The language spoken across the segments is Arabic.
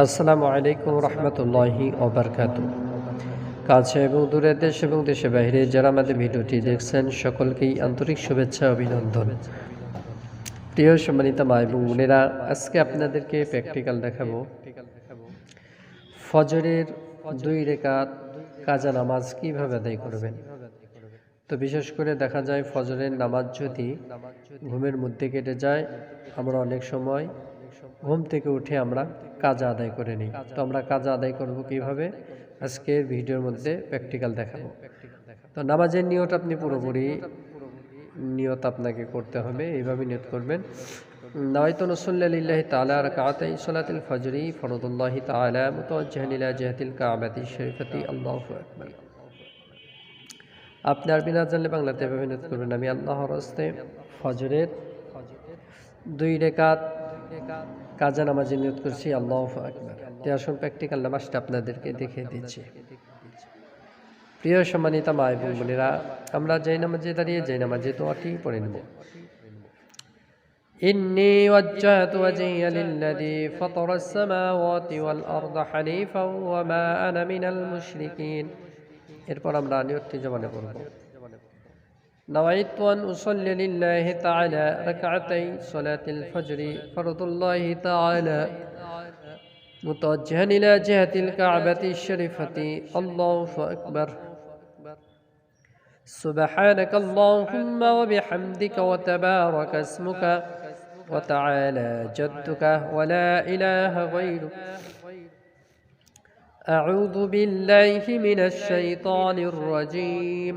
আসসালামু আলাইকুম রহমতুল্লাহি ওবরকাত কাছে এবং দূরের দেশ এবং দেশে বাইরে যারা আমাদের ভিডিওটি দেখছেন, সকলকেই আন্তরিক শুভেচ্ছা, অভিনন্দন। প্রিয় সম্মানিত মা এবং বোনেরা, আজকে আপনাদেরকে প্র্যাকটিক্যাল দেখাবো। ফজরের দুই রেখাত কাজা নামাজ কীভাবে আদায় করবেন? তো বিশেষ করে দেখা যায়, ফজরের নামাজ যদি ঘুমের মধ্যে কেটে যায়, আমরা অনেক সময় ঘুম থেকে উঠে আমরা কাজা আদায় করে নিই। তো আমরা কাজা আদায় করব কীভাবে? আজকের ভিডিওর মধ্যে প্র্যাকটিক্যাল দেখাবো। তো নামাজের নিয়ত আপনি পুরোপুরি নিয়ত আপনাকে করতে হবে এইভাবে নিয়ত করবেন। নওয়াইতু নসল্লাহ জানলে বাংলাতে এভাবে নিয়ত করবেন। আমি আল্লাহর ফজরের দুই রেকাত কাজা নামাজে নিয়ত করছি আল্লাহ আকবার তে আসুন প্র্যাকটিক্যাল নামাজটা আপনাদেরকে দেখিয়ে দিচ্ছি প্রিয় সম্মানিত মা এবং বোনেরা আমরা যেই নামাজে দাঁড়িয়ে যেই নামাজে দোয়াটি পড়ে নেব إني وجهت وجهي للذي فطر السماوات والأرض حنيفا وما أنا من المشركين এরপর আমরা নিয়তটি জমানে পড়ব نويت أن أصلي لله تعالى ركعتي صلاة الفجر فرض الله تعالى. متوجها إلى جهة الكعبة الشريفة. الله أكبر. سبحانك اللهم وبحمدك وتبارك اسمك وتعالى جدك ولا إله غيرك. أعوذ بالله من الشيطان الرجيم.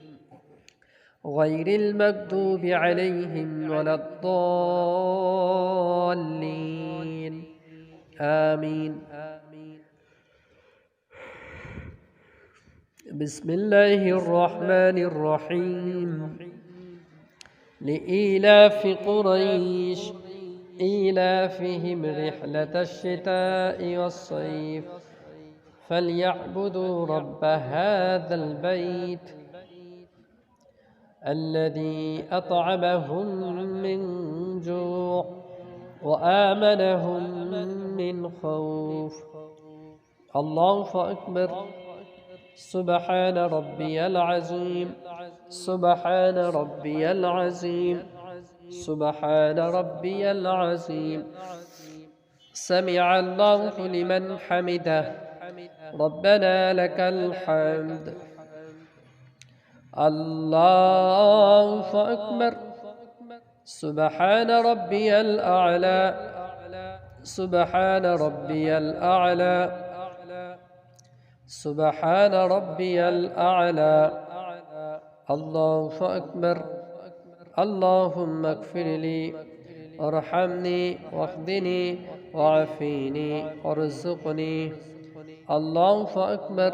غير المكذوب عليهم ولا الضالين. آمين. بسم الله الرحمن الرحيم. لإيلاف قريش إيلافهم رحلة الشتاء والصيف. فليعبدوا رب هذا البيت الذي أطعمهم من جوع وآمنهم من خوف. الله أكبر. سبحان ربي العظيم. سبحان ربي العظيم. سبحان ربي العظيم. سمع الله لمن حمده. ربنا لك الحمد. الله أكبر سبحان ربي الأعلى سبحان ربي الأعلى سبحان ربي الأعلى الله أكبر اللهم اغفر لي وارحمني واهدني وعافيني وارزقني الله أكبر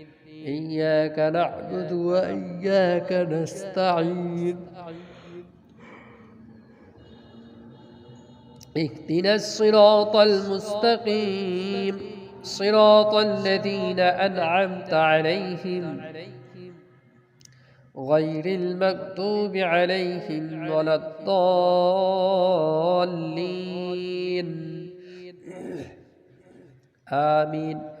إياك نعبد وإياك نستعين. اهدنا الصراط المستقيم. صراط الذين أنعمت عليهم. غير المكتوب عليهم ولا الضالين. آمين.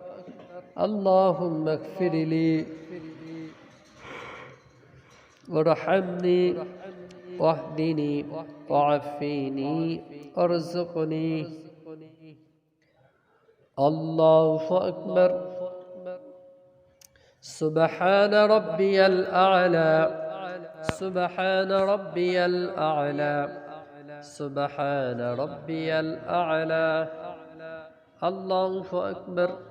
اللهم اغفر لي. وارحمني واهدني. وعافيني. وارزقني الله أكبر. سبحان ربي الأعلى. سبحان ربي الأعلى. سبحان ربي الأعلى. الله أكبر.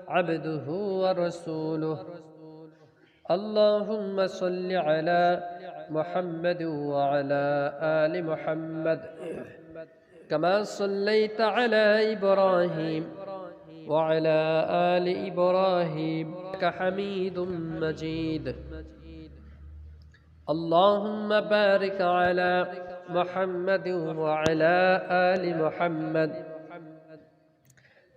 عبده ورسوله. اللهم صل على محمد وعلى آل محمد. كما صليت على إبراهيم وعلى آل إبراهيم حميد مجيد. اللهم بارك على محمد وعلى آل محمد.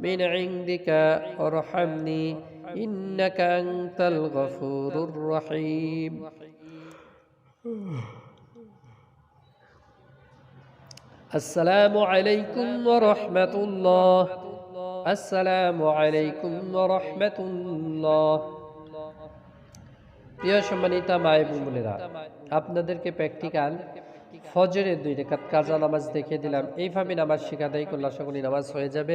من عندك وارحمني إنك أنت الغفور الرحيم السلام عليكم ورحمة الله السلام عليكم ورحمة الله প্রিয় সম্মানিতা মায় বোনেরা আপনাদেরকে প্র্যাকটিক্যাল ফজরের দুই রেখাত কাজা নামাজ দেখিয়ে দিলাম এইভাবে নামাজ শেখা দেয় করলে আশা করি নামাজ হয়ে যাবে